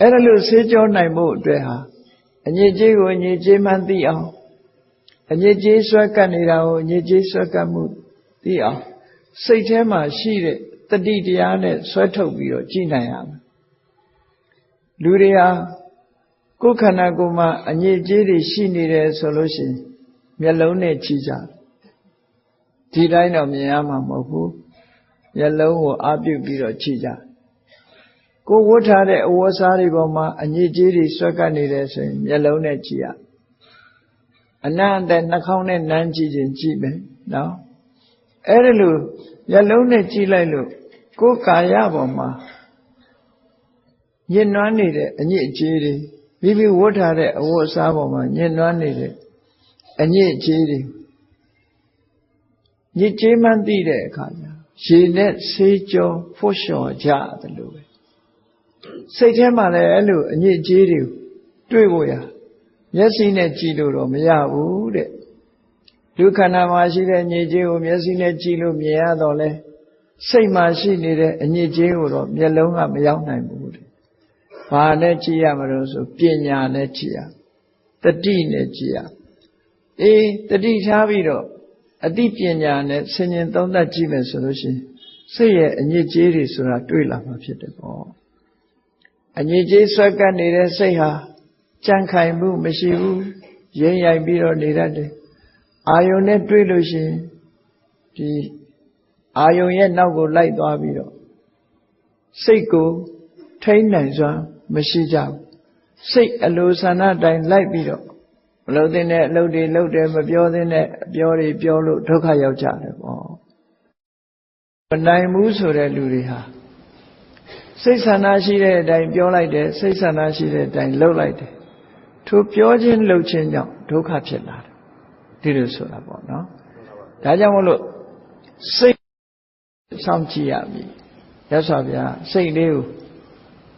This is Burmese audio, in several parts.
အဲ့ဒါလို့ဆေးကြောနိုင်မှုအတွက်ဟာအညစ်အကြေးကိုအညစ်အကြေးမှန်းသိအောင်အညစ်အကြေးဆွဲကပ်နေတာကိုအညစ်အကြေးဆွဲကပ်မှုသိအောင်စိတ်ထဲမှာရှိတဲ့တတိတရားနဲ့ဆွဲထုတ်ပြီးတော့ကြည်နိုင်ရမယ်လူတွေဟာကိုယ်ခန္ဓာကိုယ်မှာအညစ်အကြေးတွေရှိနေတယ်ဆိုလို့ရှိရင်မျက်လုံးနဲ့ကြည့်ကြဒီတိုင်းတော့မြင်ရမှာမဟုတ်ဘူးမျက်လုံးကိုအပြုတ်ပြီးတော့ကြည့်ကြ ကိုဝတ်ထားတဲ့အဝတ်စားတွေပေါ်မှာအညစ်အကြေးတွေဆွဲကပ်နေတယ်ဆိုရင်မျက်လုံးနဲ့ကြည့်ရအနံ့အသက်နှာခေါင်းနဲ့နမ်းကြည့်ခြင်းကြည့်မယ်နော်အဲ့ဒါလို့မျက်လုံးနဲ့ကြည့်လိုက်လို့ကိုယ်ကာယပေါ်မှာညှဉ်းနှွမ်းနေတဲ့အညစ်အကြေးတွေမိမိဝတ်ထားတဲ့အဝတ်အစားပေါ်မှာညှဉ်းနှွမ်းနေတဲ့အညစ်အကြေးတွေညစ်ကြေးမှန်းသိတဲ့အခါကျရေနဲ့ဆေးကြောဖို့လျှော်ကြတယ်လို့ပဲ စိတ်ထဲမှာလည်းအဲ့လိုအညစ်အကြေးတွေတွေ့ဖို့ရမျက်စိနဲ့ကြည့်လို့တော့မရဘူးတဲ့လူခန္ဓာမှာရှိတဲ့ညစ်ကြေးကိုမျက်စိနဲ့ကြည့်လို့မြင်ရတော့လဲစိတ်မှာရှိနေတဲ့အညစ်ကြေးကိုတော့မျက်လုံးကမရောက်နိုင်ဘူးတဲ့။ဘာနဲ့ကြည့်ရမလို့ဆိုပညာနဲ့ကြည့်ရ။တတိနဲ့ကြည့်ရ။အေးတတိထားပြီးတော့အတိပညာနဲ့ဆင်ញင်သုံးသပ်ကြည့်မယ်ဆိုလို့ရှိရင်စိတ်ရဲ့အညစ်ကြေးတွေဆိုတာတွေ့လာမှာဖြစ်တယ်ပေါ့။ အညစ်ကြေးဆွဲကပ်နေတဲ့စိတ်ဟာကြံ့ခိုင်မှုမရှိဘူး။ရိမ့်ရိုက်ပြီးတော့နေတတ်တယ်။အာယုန်နဲ့တွေ့လို့ရှိရင်ဒီအာယုံရဲ့နောက်ကိုလိုက်သွားပြီးတော့စိတ်ကိုထိန်းနိုင်စွာမရှိကြဘူးစိတ်အလိုဆန္ဒတိုင်းလိုက်ပြီးတော့မလုပ်တဲ့အလုပ်တွေလုပ်တယ်မပြောတဲ့အပြောတွေပြောလို့ဒုက္ခရောက်ကြတယ်ပေါ့မနိုင်ဘူးဆိုတဲ့လူတွေဟာ စိတ်ဆန္ဒရှိတဲ့အတိုင်းပြောလိုက်တယ်စိတ်ဆန္ဒရှိတဲ့အတိုင်းလုပ်လိုက်တယ်ထိုပြောခြင်းလုပ်ခြင်းကြောင့်ဒုက္ခဖြစ်လာတယ်ဒီလိုဆိုတာပေါ့နော်ဒါကြောင့်မလို့စိတ်စောင့်ကြည့်ရပြီရသော်ဗျာစိတ်လေးကို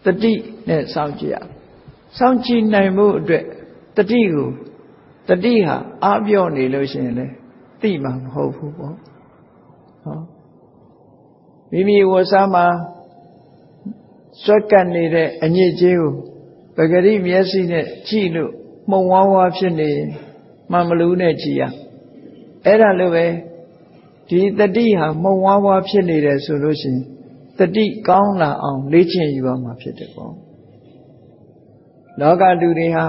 တတိနဲ့စောင့်ကြည့်ရစောင့်ကြည့်နိုင်မှုအတွက်တတိကိုတတိဟာအာပြော့နေလို့ရှိရင်လေသိမှာမဟုတ်ဘူးပေါ့ဟောမိမိဝစားမှာ စွက်ကပ်နေတဲ့အညစ်အကြေးကိုပဂရိမျက်စိနဲ့ကြည့်လို့မှုံဝါးဝါဖြစ်နေမှမလူနဲ့ကြည့်ရအဲ့ဒါလိုပဲဒီတတိဟာမှုံဝါးဝါဖြစ်နေတယ်ဆိုလို့ရှိရင်တတိကောင်းလာအောင် လေ့ကျင့်ယူရမှာဖြစ်တယ်ပေါ့လောကလူတွေဟာ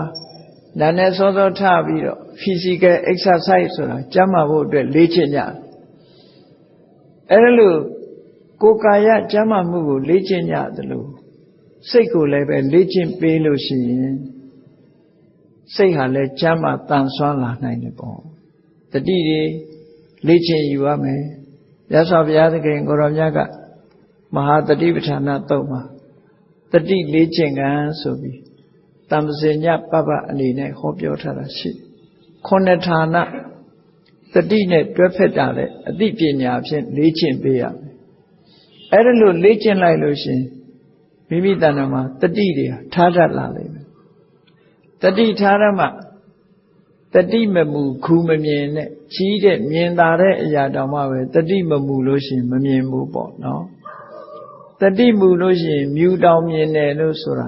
နာနဲ့စောစောထပြီးတော့ physical exercise ဆိုတာကျန်းမာဖို့အတွက်လေ့ကျင့်ကြအဲ့ဒါလို့ကိုယ်ကာယကျန်းမာမှုကိုလေ့ကျင့်ကြသလို စိတ်ကိုလည်းပဲလေ့ကျင့်ပေးလို့ရှိရင်စိတ်ဟာလည်းကျမ်းမာတန်ဆွမ်းလာနိုင်တယ်ပေါ့တတိတွေလေ့ကျင့်ယူရမယ်ရသော်ဘုရားသခင်ကိုရောမြတ်ကမဟာတတိပဋ္ဌာနာတုတ်မှာတတိလေ့ကျင့်ကံဆိုပြီးတမ္ပဇညပပအနေနဲ့ဟောပြောထားတာရှိခုနှစ်ဌာနတတိနဲ့တွဲဖက်တာတဲ့အသိပညာဖြင့်လေ့ကျင့်ပေးရမယ်အဲ့ဒါလို့လေ့ကျင့်လိုက်လို့ရှင် မိမိတဏ္ဍာမှာတတိတွေထားတတ်လာလိမ့်မယ်တတိထားရမှတတိမမူခူမမြင်နဲ့ကြီးတဲ့မြင်သာတဲ့အရာတောင်မှပဲတတိမမူလို့ရှိရင်မမြင်ဘူးပေါ့နော်တတိမူလို့ရှိရင်မြူတောင်မြင်တယ်လို့ဆိုတာ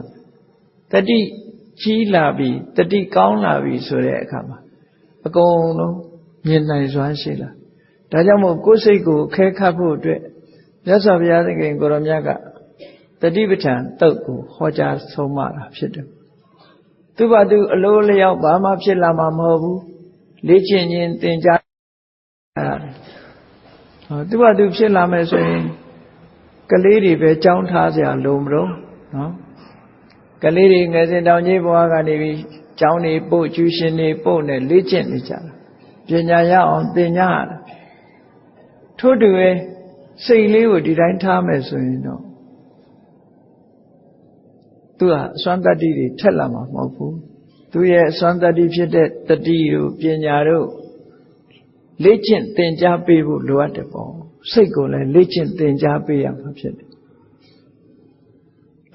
တတိကြီးလာပြီတတိကောင်းလာပြီဆိုတဲ့အခါမှာအကုန်လုံးမြင်နိုင်စွမ်းရှိလာဒါကြောင့်မို့ကိုယ်စိတ်ကိုခဲခတ်ဖို့အတွက်မြတ်စွာဘုရားသခင်ကိုရောမြတ်က တတိပဋ္ဌာန်တုတ်ကိုဟောကြားဆုံးမတာဖြစ်တယ်သူ့ဘာသူအလိုလျောက်ဘာမှဖြစ်လာမှာမဟုတ်ဘူးလေ့ကျင့်ခြင်းသင်ကြားဟောသူ့ဘာသူဖြစ်လာမယ်ဆိုရင်ကလေးတွေပဲကြောင်းထားเสียလုံးမလို့နော်ကလေးတွေငယ်စဉ်တောင်ကြီးဘဝကနေပြီးကျောင်းနေပို့ကျူးရှင်နေပို့နဲ့လေ့ကျင့်နေကြတာပညာရအောင်သင်ကြရတာထို့တူပဲစိတ်လေးကိုဒီတိုင်းထားမယ်ဆိုရင်တော့ သူကအစွမ်းတတ္တိတွေထက်လာမှာမဟုတ်ဘူးသူရဲ့အစွမ်းတတ္တိဖြစ်တဲ့တတိတို့ပညာတို့လေ့ကျင့်သင်ကြားပေးဖို့လိုအပ်တယ်ပေါ့စိတ်ကိုလည်းလေ့ကျင့်သင်ကြားပေးရမှာဖြစ်တယ်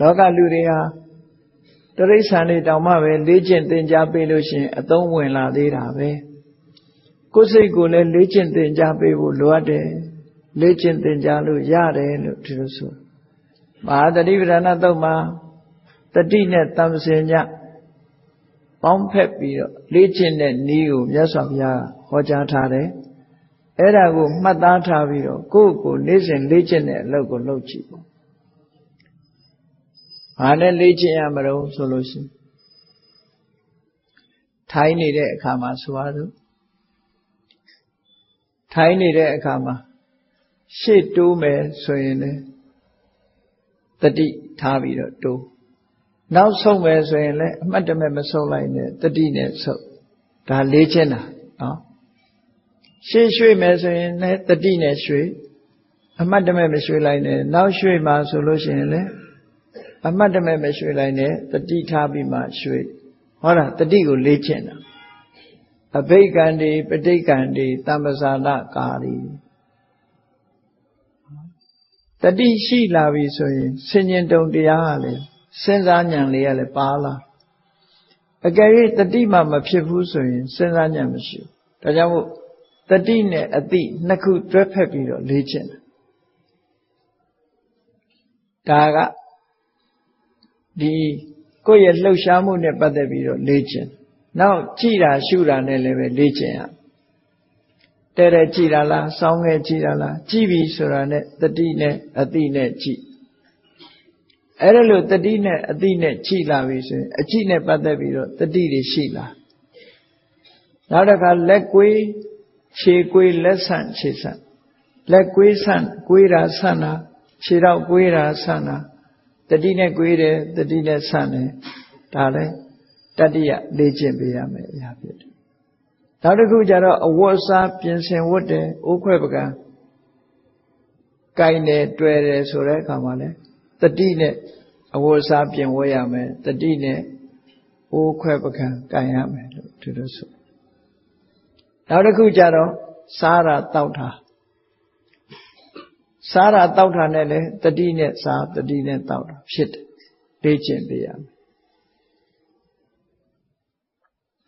လောကလူတွေဟာတရိษံတွေတောင်မှပဲလေ့ကျင့်သင်ကြားပေးလို့ရှိရင်အသုံးဝင်လာသေးတာပဲကိုယ်စိတ်ကိုလည်းလေ့ကျင့်သင်ကြားပေးဖို့လိုအပ်တယ်လေ့ကျင့်သင်ကြားလို့ရတယ်လို့ဒီလိုဆိုမဟာတတိပဌာနာသုတ်မှာ တတတိနဲ့တမ္ပစင်ညပေါင်းဖက်ပြီးတော့လေ့ကျင့်တဲ့နည်းကိုမြတ်စွာဘုရားဟောကြားထားတယ်အဲ့ဒါကိုမှတ်သားထားပြီးတော့ကိုယ့်ကိုယ်နေ့စဉ်လေ့ကျင့်တဲ့အလုပ်ကိုလုပ်ကြည့်ပေါ့။ဘာနဲ့လေ့ကျင့်ရမလို့ဆိုလို့ရှိရင်ထိုင်းနေတဲ့အခါမှာဆိုရစို့ထိုင်းနေတဲ့အခါမှာရှေ့တိုးမယ်ဆိုရင်လည်းတတိထားပြီးတော့တိုး နောက်ဆုံးမယ်ဆိုရင်လည်းအမှတ်တမဲ့မဆုံးလိုက်နဲ့တတိနဲ့ဆုံးဒါလေးချင်းတာနော်ရှေ့ရွှေ့မယ်ဆိုရင်လည်းတတိနဲ့ရွှေ့အမှတ်တမဲ့မရွှေ့လိုက်နဲ့နောက်ရွှေ့မှာဆိုလို့ရှိရင်လည်းအမှတ်တမဲ့မရွှေ့လိုက်နဲ့တတိထားပြီးမှရွှေ့ဟောတာတတိကိုလေးချင်းတာအဘိက္ခံတိပဋိက္ခံတိတမ္ပဇာလကာရီတတိရှိလာပြီဆိုရင်ဆင်ញင်တုံတရားကလည်း စဉ်းစားဉာဏ်လေးကလည်းပါလာအကယ်၍တတိမှမဖြစ်ဘူးဆိုရင်စဉ်းစားဉာဏ်မရှိဘူးဒါကြောင့်မို့တတိနဲ့အတိနှစ်ခုတွဲဖက်ပြီးတော့လေ့ကျင့်တာဒါကဒီကိုယ့်ရဲ့လှုပ်ရှားမှုနဲ့ပတ်သက်ပြီးတော့လေ့ကျင့်နောက်ကြည်တာရှုတာနဲ့လည်းပဲလေ့ကျင့်ရတဲ့တဲ့ကြည်တာလားစောင်းငယ်ကြည်တာလားကြည်ပြီဆိုတာနဲ့တတိနဲ့အတိနဲ့ကြည် အဲ့ဒါလို့တတိနဲ့အတိနဲ့ကြည်လာပြီဆိုရင်အကြည့်နဲ့ပတ်သက်ပြီးတော့တတိတွေရှိလာနောက်တစ်ခါလက်ကွေးခြေကွေးလက်ဆန့်ခြေဆန့်လက်ကွေးဆန့်ကွေးတာဆန့်တာခြေတော့ကွေးတာဆန့်တာတတိနဲ့ကွေးတယ်တတိနဲ့ဆန့်တယ်ဒါလည်းတတိယလေ့ကျင့်ပေးရမယ်အရာဖြစ်တယ်နောက်တစ်ခုကျတော့အဝတ်အစားပြင်ဆင်ဝတ်တယ်အိုးခွဲပကံကိုင်တယ်တွေ့တယ်ဆိုတဲ့အခါမှာလည်း တတိနဲ့အဝတ်အစားပြင်ဝတ်ရမယ်တတိနဲ့အိုးခွဲပကံကိုင်ရမယ်လို့သူတို့ဆိုနောက်တစ်ခုကျတော့စားတာတောက်တာစားတာတောက်တာနဲ့လည်းတတိနဲ့စားတတိနဲ့တောက်တာဖြစ်တယ်လေ့ကျင့်ပေးရမယ်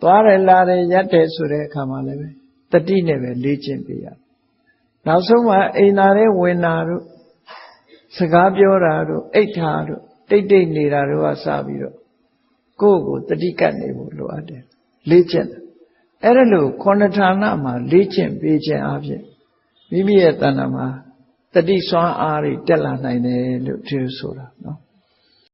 သွားတယ်လာတယ်ရက်တယ်ဆိုတဲ့အခါမှာလည်းပဲတတိနဲ့ပဲလေ့ကျင့်ပေးရနောက်ဆုံးမှအိမ်သာတဲ့ဝင်တာတို့ စကားပြောတာတို့အိတ်ထားတို့တိတ်တိတ်နေတာတို့ကစပြီးတော့ကိုယ့်ကိုတတိကတ်နေဖို့လိုအပ်တယ်လေ့ကျင့်အဲ့ဒါလို့ခုနဌာနမှာလေ့ကျင့်ပေးခြင်းအပြင်မိမိရဲ့တဏ္ဍာမှာတတိစွမ်းအားတွေတက်လာနိုင်တယ်လို့ဒီလိုဆိုတာနော်